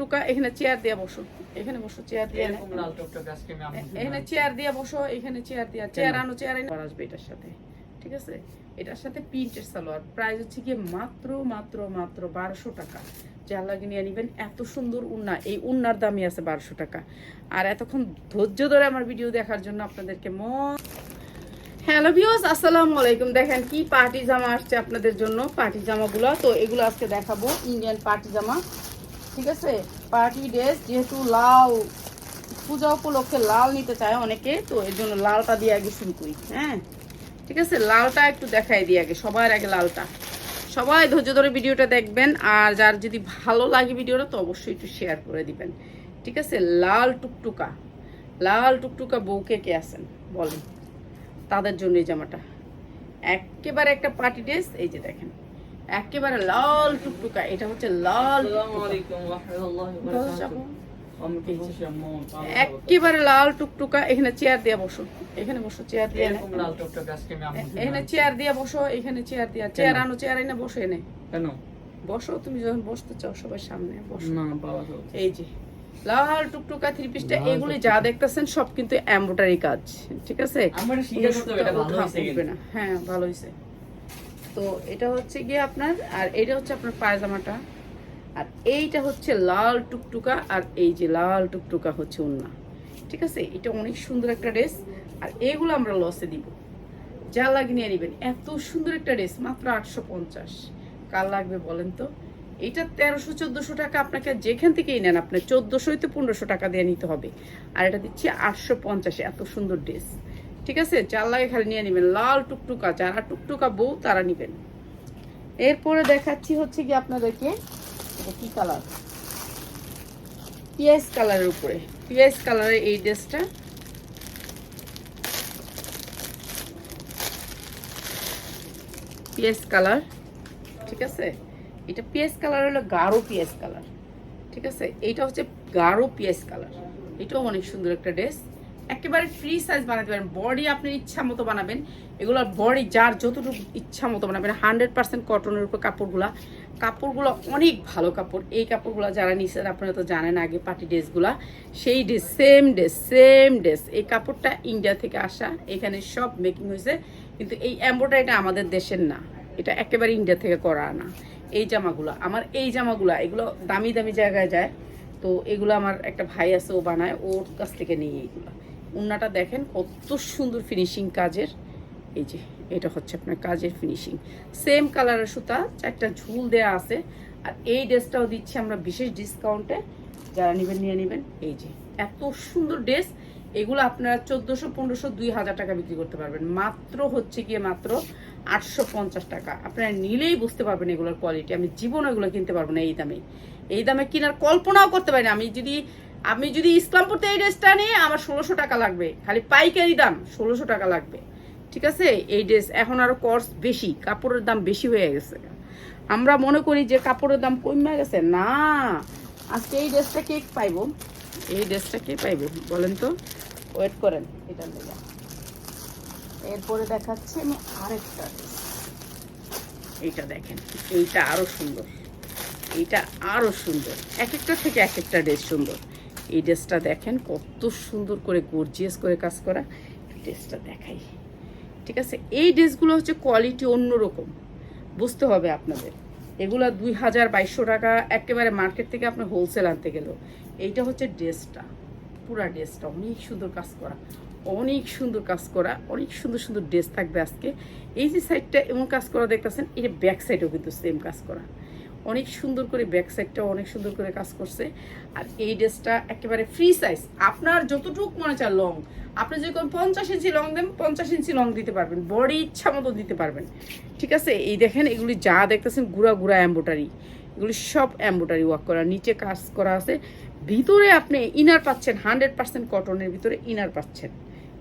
টুকা এখানে চেয়ার দিয়ে বসো। এখানে বসো চেয়ার দিয়ে এখানে চেয়ার দিয়ে বসো এখানে চেয়ার দিয়ে। চেয়ার আনো চেয়ার এনে আসবে এটার সাথে ঠিক আছে? এটার সাথে প্রিন্টের সালোয়ার। প্রাইস হচ্ছে গিয়ে মাত্র মাত্র মাত্র বারোশো টাকা। যার লাগে নিয়ে নিবেন এত সুন্দর উন্না। এই উন্নার দামই আছে বারোশো টাকা। আর এতক্ষণ ধৈর্য ধরে আমার ভিডিও দেখার জন্য আপনাদেরকে মন হ্যালো ভিউস আসসালামু আলাইকুম। দেখেন কি পার্টি জামা আসছে আপনাদের জন্য পার্টি জামাগুলো। তো এগুলো আজকে দেখাবো ইন্ডিয়ান পার্টি জামা। ঠিক আছে? পার্টি ড্রেস, যেহেতু লাল, পূজা উপলক্ষে লাল নিতে চায় অনেকে, তো এর জন্য লালটা দিয়ে আগে শুরু করি হ্যাঁ? ঠিক আছে? লালটা একটু দেখাই দিই আগে, সবার আগে লালটা। সবাই ধৈর্য ধরে ভিডিওটা দেখবেন, আর যার যদি ভালো লাগে ভিডিওটা, তো অবশ্যই একটু শেয়ার করে দিবেন। ঠিক আছে? লাল টুকটুকা। লাল টুকটুকা বউকে কে আছেন? বলেন। তাদের জন্য এই জামাটা। একেবারে একটা পার্টি ড্রেস, এই যে দেখেন। একেবারে লাল টুকটুকা এটা হচ্ছে লাল একেবারে লাল টুকটুকা এখানে চেয়ার দিয়ে বসো। এখানে বসো চেয়ার দিয়ে এখানে চেয়ার দিয়ে বসো এখানে চেয়ার দিয়ে। চেয়ার আনো চেয়ার এনে বসো এনে। কেন? বসো তুমি যখন বসতে চাও সবার সামনে বসো। না এই যে লাল টুকটুকা থ্রি পিসটা এগুলি যা দেখতেছেন সব কিন্তু এমব্রয়ডারি কাজ ঠিক আছে? হ্যাঁ ভালো হয়েছে। তো এটা হচ্ছে গিয়ে আপনার, আর এটা হচ্ছে আপনার পায়জামাটা। আর এইটা হচ্ছে লাল টুকটুকা, আর এই যে লাল টুকটুকা হচ্ছে ওন্না ঠিক আছে? এটা অনেক সুন্দর একটা ড্রেস, আর এগুলো আমরা লসে দিব। যা লাগে নিয়ে নেবেন। এত সুন্দর একটা ড্রেস, মাত্র আটশো পঞ্চাশ। কার লাগবে বলেন তো? এটা তেরোশো, চোদ্দোশো টাকা আপনাকে যেখান থেকেই নেন, আপনার চোদ্দোশোই তো পনেরোশো টাকা দিয়ে নিতে হবে। আর এটা দিচ্ছি আটশো পঞ্চাশে, এত সুন্দর ড্রেস। ঠিক আছে? চার লাগে খালি নিয়ে নেবেন। লাল টুকটুকা, যারা টুকটুকা বউ, তারা নেবেন। এরপরে দেখাচ্ছি হচ্ছে কি আপনাদেরকে কি কালার পিএস কালারের উপরে। পিএস কালারের এই ড্রেসটা। পিএস কালার ঠিক আছে? এটা পিএস কালার হলো গাঢ় পিএস কালার ঠিক আছে? এইটা হচ্ছে গাঢ় পিএস কালার এটাও অনেক সুন্দর একটা ড্রেস। একেবারে ফ্রি সাইজ বানাতে পারেন। বডি আপনি ইচ্ছা মতো বানাবেন। এগুলোর বডি যার যতটুকু ইচ্ছা মতো বানাবেন। হান্ড্রেড পার্সেন্ট কটনের উপর কাপড়গুলা। কাপড়গুলো অনেক ভালো কাপড়। এই কাপড়গুলো যারা নিছেন, আপনারা তো জানেন আগে পার্টি ড্রেসগুলা সেই dress same dress same dress এই কাপড়টা ইন্ডিয়া থেকে আসা। এখানে সব মেকিং হয়েছে। কিন্তু এই এম্ব্রয়ডারিটা আমাদের দেশের না। এটা একেবারে ইন্ডিয়া থেকে করা না। এই জামাগুলো, আমার এই জামাগুলো, এগুলো দামি দামি জায়গায় যায়। তো এগুলো আমার একটা ভাই আছে, ও বানায়। ওর কাছ থেকে নিয়ে এইগুলো। উন্নাটা দেখেন কত সুন্দর ফিনিশিং কাজের। এই যে, এটা হচ্ছে আপনার কাজের ফিনিশিং সেম কালারের সুতা একটা ঝুল দেয়া আছে। আর এই ড্রেসটাও দিচ্ছি আমরা বিশেষ ডিসকাউন্টে যারা নেবেন, নিয়ে নেবেন। এই যে, এত সুন্দর ড্রেস। এগুলো আপনারা চোদ্দোশো, পনেরোশো, দুই হাজার টাকা বিক্রি করতে পারবেন। মাত্র হচ্ছে গিয়ে মাত্র আটশো পঞ্চাশ টাকা। আপনারা নিলেই বুঝতে পারবেন এগুলোর কোয়ালিটি আমি জীবন এগুলো কিনতে পারব না এই দামে। এই দামে কেনার কল্পনাও করতে পারি না। আমি যদি আমি যদি ইসলামপুরতে এই ড্রেসটা নিই আমার ষোলোশো টাকা লাগবে, খালি পাইকারি দাম ষোলোশো টাকা লাগবে, ঠিক আছে? এই ড্রেস এখন আরও কস্ট বেশি, কাপড়ের দাম বেশি হয়ে গেছে। আমরা মনে করি যে কাপড়ের দাম কমে গেছে। না, আজকে এই ড্রেসটা কে পাইব? এই ড্রেসটা কে পাইব? বলেন তো। ওয়েট করেন, এটা লেগে এরপরে দেখাচ্ছি আমি আরেকটা dress। এইটা দেখেন, এইটা আরও সুন্দর। এইটা আরও সুন্দর। এক একটা থেকে এক একটা ড্রেস সুন্দর। এই ড্রেসটা দেখেন, কত সুন্দর করে গর্জিয়াস করে কাজ করা। ড্রেসটা দেখাই। ঠিক আছে? এই ড্রেসগুলো হচ্ছে কোয়ালিটি অন্যরকম। বুঝতে হবে আপনাদের। এগুলো দুই হাজার বাইশশো টাকা একেবারে মার্কেট থেকে আপনি হোলসেল আনতে গেলেও। এইটা হচ্ছে ড্রেসটা। পুরা ড্রেসটা। অনেক সুন্দর কাজ করা। অনেক সুন্দর কাজ করা। অনেক সুন্দর সুন্দর ড্রেস থাকবে আজকে। এই যে সাইডটা এমন কাজ করা দেখতেছেন এটা ব্যাক সাইডেও কিন্তু সেম কাজ করা। অনেক সুন্দর করে ব্যাক সাইডটাও অনেক সুন্দর করে কাজ করছে। আর এই ড্রেসটা একেবারে ফ্রি সাইজ আপনার যতটুকু মনে চায় লং আপনি যদি কোন পঞ্চাশ ইঞ্চি লং দেন, পঞ্চাশ ইঞ্চি লং দিতে পারবেন। বডি ইচ্ছা মতো দিতে পারবেন। ঠিক আছে? এই দেখেন, এগুলি যা দেখতেছেন, গুড়া গুড়া এম্বোটারি এগুলি সব এম্বোটারি ওয়ার্ক করা। নিচে কাজ করা আছে। ভিতরে আপনি ইনার পাচ্ছেন হান্ড্রেড পার্সেন্ট কটনের ভিতরে ইনার পাচ্ছেন।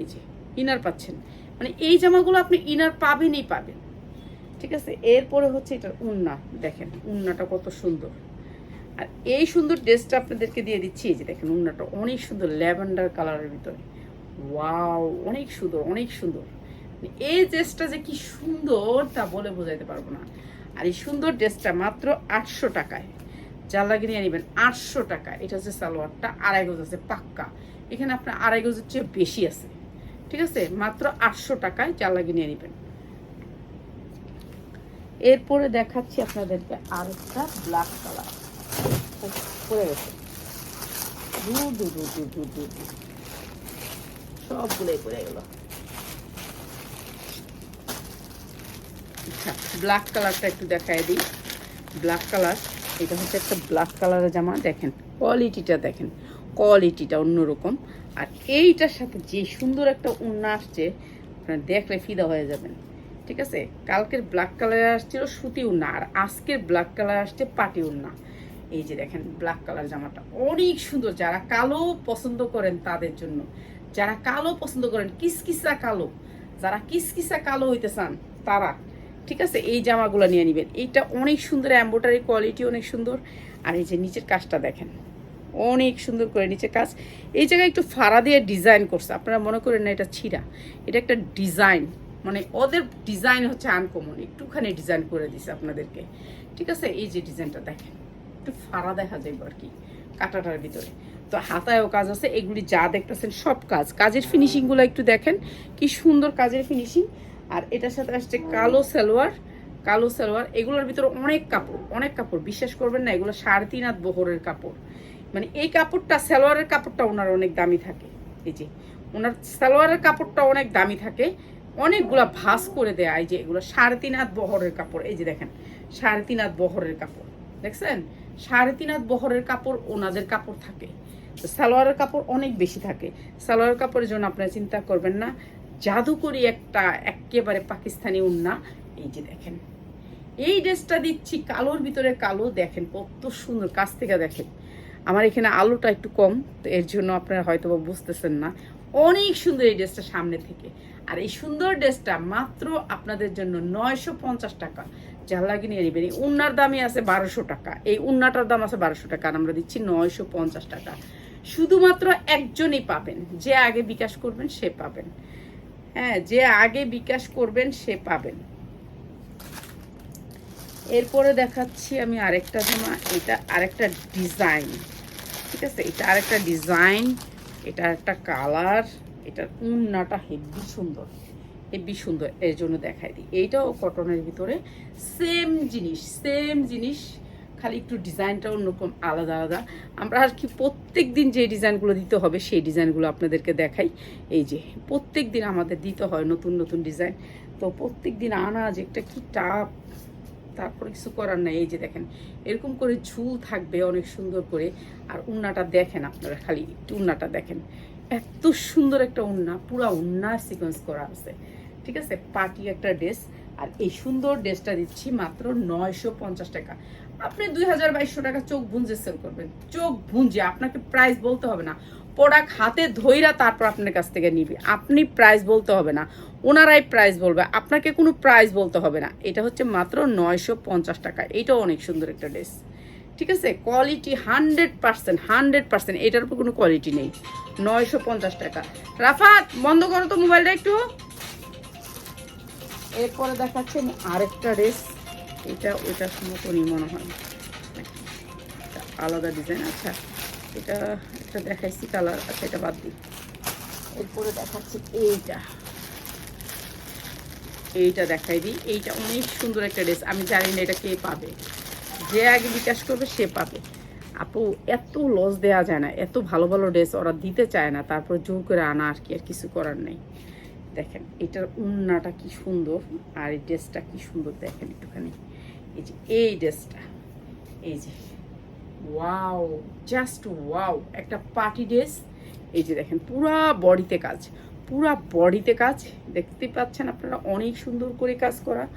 এই যে ইনার পাচ্ছেন। মানে এই জামাগুলো আপনি ইনার পাবেনই পাবেন। ঠিক আছে? এরপরে হচ্ছে এটার উন্না, দেখেন, উন্নাটা কত সুন্দর। আর এই সুন্দর ড্রেসটা আপনাদেরকে দিয়ে দিচ্ছি, এই যে দেখেন, উন্নাটা অনেক সুন্দর, ল্যাভেন্ডার কালারের ভিতরে। ওয়াও, অনেক সুন্দর অনেক সুন্দর। এই ড্রেসটা যে কি সুন্দর তা বলে বোঝাইতে পারব না। আর এই সুন্দর ড্রেসটা মাত্র আটশো টাকায়। যার লাগে নিয়ে নেবেন আটশো টাকা এটা হচ্ছে সালোয়ারটা, আড়াই গজ আছে, পাক্কা। এখানে আপনার আড়াই গজের চেয়ে বেশি আছে। ঠিক আছে? মাত্র আটশো টাকায় যার লাগে নিয়ে নেবেন। এরপরে দেখাচ্ছি আপনাদেরকে আরেকটা ব্ল্যাক কালার পরে গেছে। দু দু দু দু সবগুলোই পড়ে গেল। আচ্ছা ব্ল্যাক কালারটা একটু দেখাই দিই। ব্ল্যাক কালার এটা হচ্ছে একটা ব্ল্যাক কালারের জামা, দেখেন কোয়ালিটিটা দেখেন কোয়ালিটিটা অন্যরকম। আর এইটার সাথে যে সুন্দর একটা উন্না আসছে, আপনারা দেখলে ফিদা হয়ে যাবেন। ঠিক আছে? কালকের ব্ল্যাক কালার আসছিল সুতি উন্না, আর আজকের ব্ল্যাক কালার আসছে পাটি উন্না। এই যে দেখেন ব্ল্যাক কালার জামাটা। অনেক সুন্দর, যারা কালো পছন্দ করেন তাদের জন্য। যারা কালো পছন্দ করেন, কিসকিসা কালো। যারা কিসকিসা কালো হইতে চান, তারা, ঠিক আছে, এই জামাগুলো নিয়ে নেবেন। এইটা অনেক সুন্দর এম্বোটারি কোয়ালিটি অনেক সুন্দর। আর এই যে নিচের কাজটা দেখেন, অনেক সুন্দর করে নিচের কাজ। এই জায়গায় একটু ফাড়া দিয়ে ডিজাইন করছে, আপনারা মনে করেন না এটা ছিঁড়া। এটা একটা ডিজাইন মানে ওদের ডিজাইন হচ্ছে আনকমন একটুখানি ডিজাইন করে দিছে আপনাদেরকে। ঠিক আছে? এই যে ডিজাইনটা দেখেন। একটু ফাড়া দেখা যাবে আর কি, কাটাটার ভিতরে। তো হাতায়ও কাজ আছে, এগুলি যা দেখতেছেন সব কাজ। কাজের ফিনিশিংগুলো একটু দেখেন, কি সুন্দর কাজের ফিনিশিং আর এটার সাথে আসছে কালো সালোয়ার কালো সালোয়ার। এগুলোর ভিতরে অনেক কাপড় অনেক কাপড়। বিশ্বাস করবেন না, এগুলো সাড়ে তিন হাত বহরের কাপড়। মানে এই কাপড়টা, সালোয়ারের কাপড়টা ওনার অনেক দামি থাকে। এই যে, ওনার সালোয়ারের কাপড়টা অনেক দামি থাকে। অনেকগুলা ভাস করে দেয় যে এগুলো সাড়ে তিন হাত বহরের কাপড়, এই যে দেখেন সাড়ে তিন হাত বহরের কাপড়, দেখছেন? সাড়ে তিন হাত বহরের কাপড় ওনাদের কাপড় থাকে। সালোয়ারের কাপড় অনেক বেশি থাকে। সালোয়ারের কাপড়ের জন্য আপনারা চিন্তা করবেন না, জাদুকরি একটা একেবারে পাকিস্তানি উন্না, এই যে দেখেন। এই ড্রেসটা দিচ্ছি কালোর ভিতরে কালো, দেখেন কত সুন্দর, কাছ থেকে দেখেন। আমার এখানে আলোটা একটু কম, তো এর জন্য আপনারা হয়তো বুঝতেছেন না। অনেক সুন্দর এই ড্রেসটা সামনে থেকে। আর এই সুন্দর ড্রেসটা মাত্র আপনাদের জন্য নয়শো পঞ্চাশ টাকা। যার লাগে নিয়ে নেবেন। এই উন্নার দামই আছে বারোশো টাকা। এই উন্নাটার দাম আছে বারোশো টাকা। আর আমরা দিচ্ছি নয়শো পঞ্চাশ টাকা। শুধুমাত্র একজনই পাবেন। যে আগে বিকাশ করবেন, সে পাবেন। হ্যাঁ যে আগে বিকাশ করবেন, সে পাবেন। এরপরে দেখাচ্ছি আমি আরেকটা জামা। এটা আরেকটা ডিজাইন। ঠিক আছে? এটা আরেকটা ডিজাইন। এটা একটা কালার এটার উন্নাটা হেভি সুন্দর হেভি সুন্দর, এর জন্য দেখাই দিই। এইটাও কটনের ভিতরে সেম জিনিস সেম জিনিস, খালি একটু ডিজাইনটা অন্যরকম আলাদা আলাদা। আমরা আর কি প্রত্যেক দিন যে ডিজাইনগুলো দিতে হবে, সেই ডিজাইনগুলো আপনাদেরকে দেখাই। এই যে প্রত্যেক দিন আমাদের দিতে হয় নতুন নতুন ডিজাইন। তো প্রত্যেক দিন আনা যে একটা কি টাপ তারপরে কিছু করার নাই, এই যে দেখেন, এরকম করে ঝুল থাকবে অনেক সুন্দর করে, আর উন্নাটা দেখেন আপনারা, খালি একটু উন্নাটা দেখেন। এত সুন্দর একটা উন্না, পুরা উন্না সিকোয়েন্স করা আছে, ঠিক আছে? পার্টি একটা ড্রেস, আর এই সুন্দর ড্রেসটা দিচ্ছি মাত্র নয়শো পঞ্চাশ টাকা। আপনি দুই হাজার বাইশশো টাকা চোখ ভুঞ্জে সেল করবেন, চোখ ভুঞ্জে আপনাকে প্রাইস বলতে হবে না। প্রোডাক্ট হাতে ধইরা তারপর আপনার কাছ থেকে নিবে, আপনি প্রাইস বলতে হবে না। ওনারাই প্রাইস বলবে। আপনাকে কোনো প্রাইস বলতে হবে না। এটা হচ্ছে মাত্র নয়শো পঞ্চাশ টাকা। এটাও অনেক সুন্দর একটা ড্রেস ঠিক আছে? Quality hundred percent hundred percent এটার উপর কোনো কোয়ালিটি নেই। নয়শো পঞ্চাশ টাকা। রাফাত, বন্ধ করো তো মোবাইলটা একটু। এরপরে দেখাচ্ছে আরেকটা ড্রেস এটা ওইটার মতনই মনে হয়। আলাদা ডিজাইন আচ্ছা এটা, একটা দেখাইছি কালার আচ্ছা এটা বাদ দিই। এরপরে দেখাচ্ছি এইটা। এইটা দেখাই দিই। এইটা অনেক সুন্দর একটা ড্রেস। আমি জানি না এটা কে পাবে। যে আগে বিকাশ করবে, সে পাবে। আপু, এত লস দেওয়া যায় না। এত ভালো ভালো ড্রেস ওরা দিতে চায় না। তারপর জোর করে আনা আর কি, আর কিছু করার নেই। দেখেন, এটার উন্নাটা কি সুন্দর। আর এই ড্রেসটা কি সুন্দর, দেখেন একটুখানি। এই যে, এই ড্রেসটা। এই যে ওয়াও জাস্ট ওয়াও একটা পার্টি ড্রেস এই যে দেখেন, পুরা বডিতে কাজ। পুরা বডিতে কাজ দেখতে পাচ্ছেন আপনারা, অনেক সুন্দর করে কাজ করা।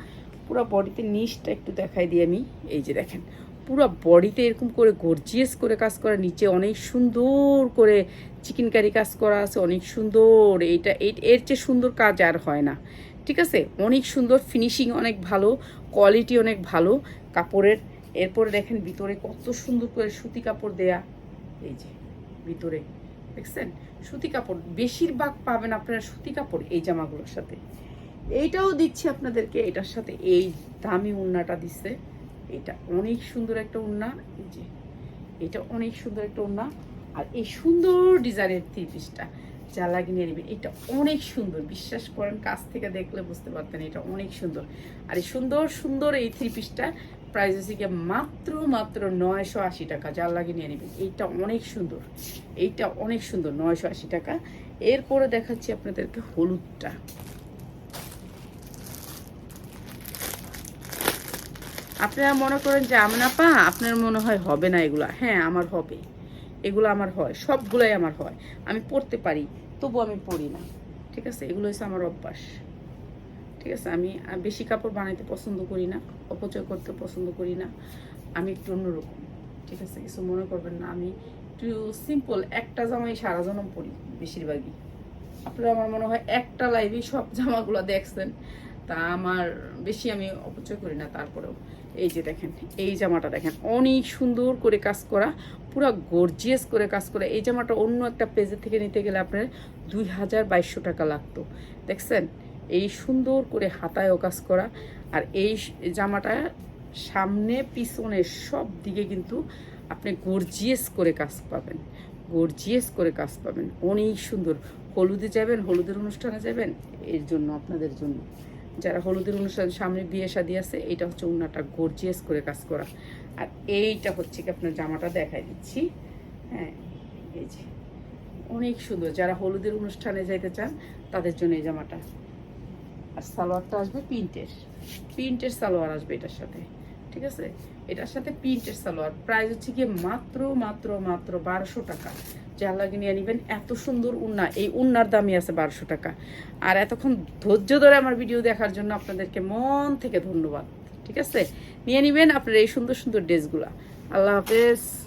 পুরা বডিতে নিচটা একটু দেখাই দিই আমি, এই যে দেখেন। পুরো বডিতে এরকম করে গর্জিয়াস করে কাজ করা, নিচে অনেক সুন্দর করে চিকেন কারি কাজ করা আছে, অনেক সুন্দর। এইটা, এই- এর চেয়ে সুন্দর কাজ আর হয় না। ঠিক আছে? অনেক সুন্দর ফিনিশিং অনেক ভালো কোয়ালিটি অনেক ভালো কাপড়ের। এরপরে দেখেন ভিতরে কত সুন্দর করে সুতি কাপড় দেয়া। এই যে, ভিতরে। দেখছেন? সুতি কাপড়, বেশিরভাগ পাবেন আপনারা সুতি কাপড় এই জামাগুলোর সাথে। এইটাও দিচ্ছি আপনাদেরকে, এটার সাথে এই দামি উন্নাটা দিচ্ছে। এটা অনেক সুন্দর একটা উন্না, এই যে, এটা অনেক সুন্দর একটা উন্না। আর এই সুন্দর ডিজাইনের থ্রি পিসটা লাগিয়ে নিয়ে নেবেন এটা অনেক সুন্দর। বিশ্বাস করেন, কাছ থেকে দেখলে বুঝতে পারতেন এটা অনেক সুন্দর। আর এই সুন্দর সুন্দর এই থ্রি পিসটা প্রাইস হচ্ছে গিয়ে মাত্র মাত্র নয়শো আশি টাকা যা লাগিয়ে নিয়ে নেবেন এইটা অনেক সুন্দর। এইটা অনেক সুন্দর, নয়শো আশি টাকা। এরপরে দেখাচ্ছি আপনাদেরকে হলুদটা। আপনারা মনে করেন যে আমনা পা? আপনার মনে হয় হবে না এগুলা। হ্যাঁ আমার হবে। এগুলো আমার হয়, সবগুলাই আমার হয়। আমি পড়তে পারি তবু আমি পড়ি না। ঠিক আছে? এগুলো হচ্ছে আমার অভ্যাস। ঠিক আছে? আমি বেশি কাপড় বানাইতে পছন্দ করি না, অপচয় করতে পছন্দ করি না। আমি একটু অন্যরকম। ঠিক আছে? কিছু মনে করবেন না। আমি একটু সিম্পল একটা জামাই সারা জনম পরি বেশিরভাগই। আপনারা আমার মনে হয় একটা লাইভে সব জামাগুলো দেখছেন। তা আমার বেশি আমি অপচয় করি না, তারপরেও। এই যে দেখেন, এই জামাটা দেখেন, অনেক সুন্দর করে কাজ করা, পুরো গর্জিয়াস করে কাজ করা। এই জামাটা অন্য একটা পেজের থেকে নিতে গেলে আপনার দুই হাজার বাইশশো টাকা লাগতো। দেখছেন? এই সুন্দর করে হাতায়ও কাজ করা, আর এই জামাটা সামনে, পিছনে সব দিকে কিন্তু আপনি গর্জিয়াস করে কাজ পাবেন। গর্জিয়াস করে কাজ পাবেন। অনেক সুন্দর। হলুদে যাবেন, হলুদের অনুষ্ঠানে যাবেন, এর জন্য, আপনাদের জন্য। যারা হলুদের অনুষ্ঠান সামনে বিয়ে শাদী আছে এটা হচ্ছে উন্নাটা গর্জিয়াস করে কাজ করা। আর এইটা হচ্ছে কি আপনার জামাটা দেখাই দিচ্ছি। হ্যাঁ এই যে। অনেক সুন্দর। যারা হলুদের অনুষ্ঠানে যাইতে চান, তাদের জন্য এই জামাটা। আর সালোয়ারটা আসবে প্রিন্টের। প্রিন্টের সালোয়ার আসবে এটার সাথে। ঠিক আছে? এটার সাথে প্রিন্টের সালোয়ার। প্রাইস হচ্ছে গিয়ে মাত্র মাত্র মাত্র বারোশো টাকা। যা লাগে নিয়ে নিবেন। এত সুন্দর উন্না, এই উন্নার দামই আছে বারোশো টাকা। আর এতক্ষণ ধৈর্য ধরে আমার ভিডিও দেখার জন্য আপনাদেরকে মন থেকে ধন্যবাদ। ঠিক আছে? নিয়ে নিবেন আপনার এই সুন্দর সুন্দর ড্রেসগুলা। আল্লাহ হাফেজ।